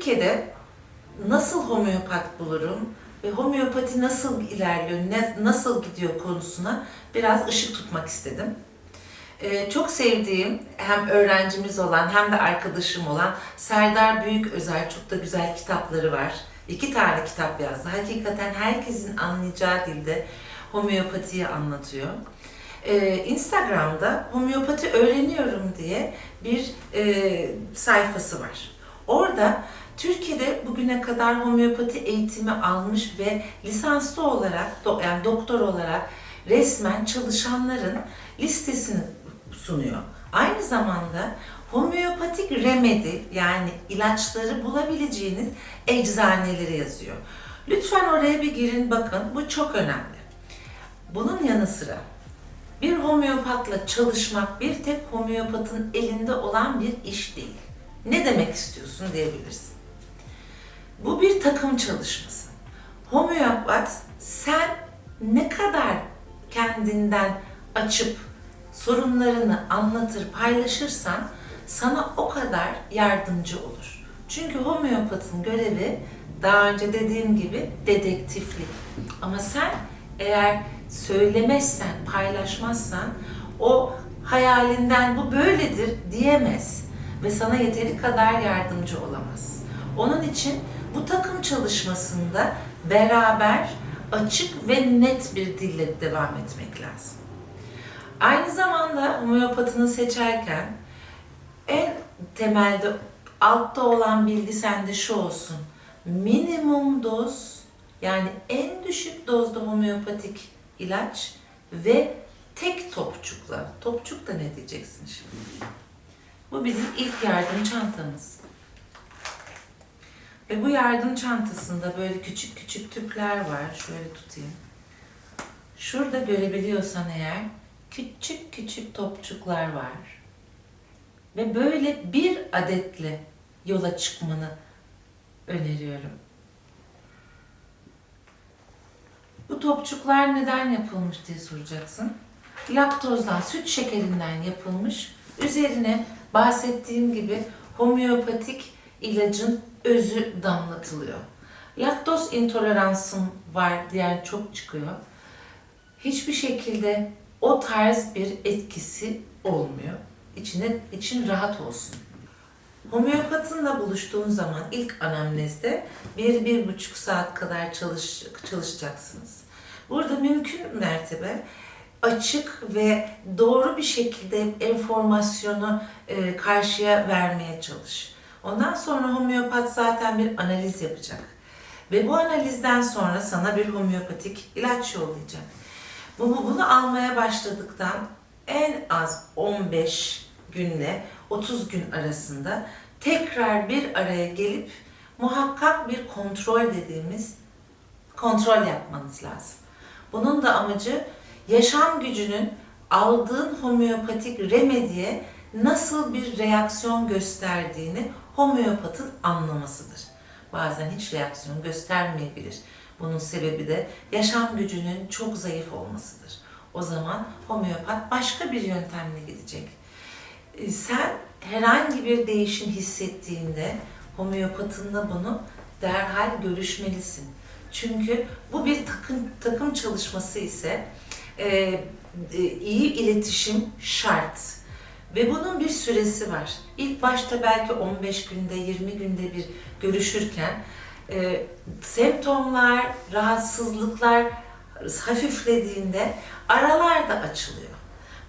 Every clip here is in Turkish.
Türkiye'de nasıl homeopat bulurum ve homeopati nasıl ilerliyor, ne, nasıl gidiyor konusuna biraz ışık tutmak istedim. Ee, çok sevdiğim hem öğrencimiz olan hem de arkadaşım olan Serdar Büyük Özer çok da güzel kitapları var. İki tane kitap yazdı. Hakikaten herkesin anlayacağı dilde homeopatiyi anlatıyor. Ee, Instagram'da homeopati öğreniyorum diye bir e, sayfası var. Orada Türkiye'de bugüne kadar homeopati eğitimi almış ve lisanslı olarak, yani doktor olarak resmen çalışanların listesini sunuyor. Aynı zamanda homeopatik remedi yani ilaçları bulabileceğiniz eczaneleri yazıyor. Lütfen oraya bir girin bakın bu çok önemli. Bunun yanı sıra bir homeopatla çalışmak bir tek homeopatın elinde olan bir iş değil. Ne demek istiyorsun diyebilirsin. Bu bir takım çalışması. Homeopat sen ne kadar kendinden açıp sorunlarını anlatır, paylaşırsan sana o kadar yardımcı olur. Çünkü homeopatın görevi daha önce dediğim gibi dedektiflik. Ama sen eğer söylemezsen, paylaşmazsan o hayalinden bu böyledir diyemez ve sana yeteri kadar yardımcı olamaz. Onun için bu takım çalışmasında beraber açık ve net bir dille devam etmek lazım. Aynı zamanda homeopatını seçerken en temelde altta olan bilgi sende şu olsun. Minimum doz yani en düşük dozda homeopatik ilaç ve tek topçukla. Topçuk da ne diyeceksin şimdi? Bu bizim ilk yardım çantamız. Ve bu yardım çantasında böyle küçük küçük tüpler var. Şöyle tutayım. Şurada görebiliyorsan eğer küçük küçük topçuklar var. Ve böyle bir adetle yola çıkmanı öneriyorum. Bu topçuklar neden yapılmış diye soracaksın. Laktozdan, süt şekerinden yapılmış. Üzerine bahsettiğim gibi homeopatik ilacın özü damlatılıyor. Laktoz intoleransım var diyen çok çıkıyor. Hiçbir şekilde o tarz bir etkisi olmuyor. İçine, için rahat olsun. Homeopatınla buluştuğun zaman ilk anamnezde bir, bir buçuk saat kadar çalış, çalışacaksınız. Burada mümkün mertebe açık ve doğru bir şekilde enformasyonu e, karşıya vermeye çalış. Ondan sonra homeopat zaten bir analiz yapacak. Ve bu analizden sonra sana bir homeopatik ilaç yollayacak. Bu, bu- bunu almaya başladıktan en az 15 günle 30 gün arasında tekrar bir araya gelip muhakkak bir kontrol dediğimiz kontrol yapmanız lazım. Bunun da amacı yaşam gücünün aldığın homeopatik remediye nasıl bir reaksiyon gösterdiğini homeopatın anlamasıdır. Bazen hiç reaksiyon göstermeyebilir. Bunun sebebi de yaşam gücünün çok zayıf olmasıdır. O zaman homeopat başka bir yöntemle gidecek. E, Sen herhangi bir değişim hissettiğinde homeopatınla bunu derhal görüşmelisin. Çünkü bu bir takım takım çalışması ise e, e, iyi iletişim şart. Ve bunun bir süresi var. İlk başta belki 15 günde, 20 günde bir görüşürken e, semptomlar, rahatsızlıklar hafiflediğinde aralar da açılıyor.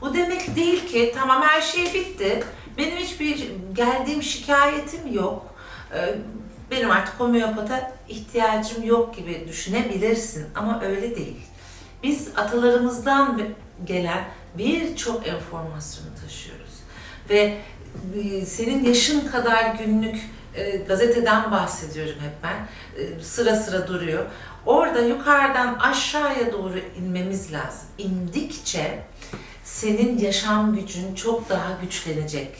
Bu demek değil ki tamam her şey bitti. Benim hiçbir geldiğim şikayetim yok. Ee, Benim artık homeopata ihtiyacım yok gibi düşünebilirsin ama öyle değil. Biz atalarımızdan gelen birçok enformasyonu taşıyoruz. Ve e, senin yaşın kadar günlük e, gazeteden bahsediyorum hep ben. E, sıra sıra duruyor. Orada yukarıdan aşağıya doğru inmemiz lazım. İndikçe senin yaşam gücün çok daha güçlenecek.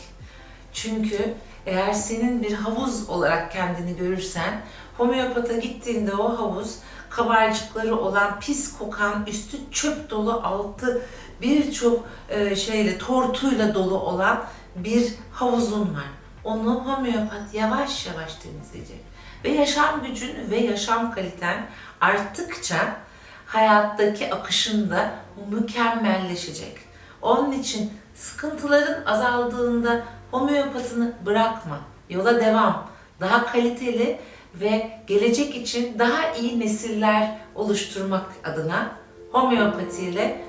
Çünkü eğer senin bir havuz olarak kendini görürsen, homeopata gittiğinde o havuz kabarcıkları olan, pis kokan, üstü çöp dolu, altı birçok e, şeyle, tortuyla dolu olan bir havuzun var. onu homeopat yavaş yavaş temizleyecek. Ve yaşam gücün ve yaşam kaliten arttıkça hayattaki akışın da mükemmelleşecek. Onun için sıkıntıların azaldığında homeopatını bırakma. Yola devam. Daha kaliteli ve gelecek için daha iyi nesiller oluşturmak adına homeopatiyle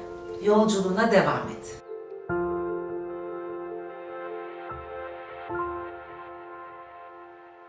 yolculuğuna devam et.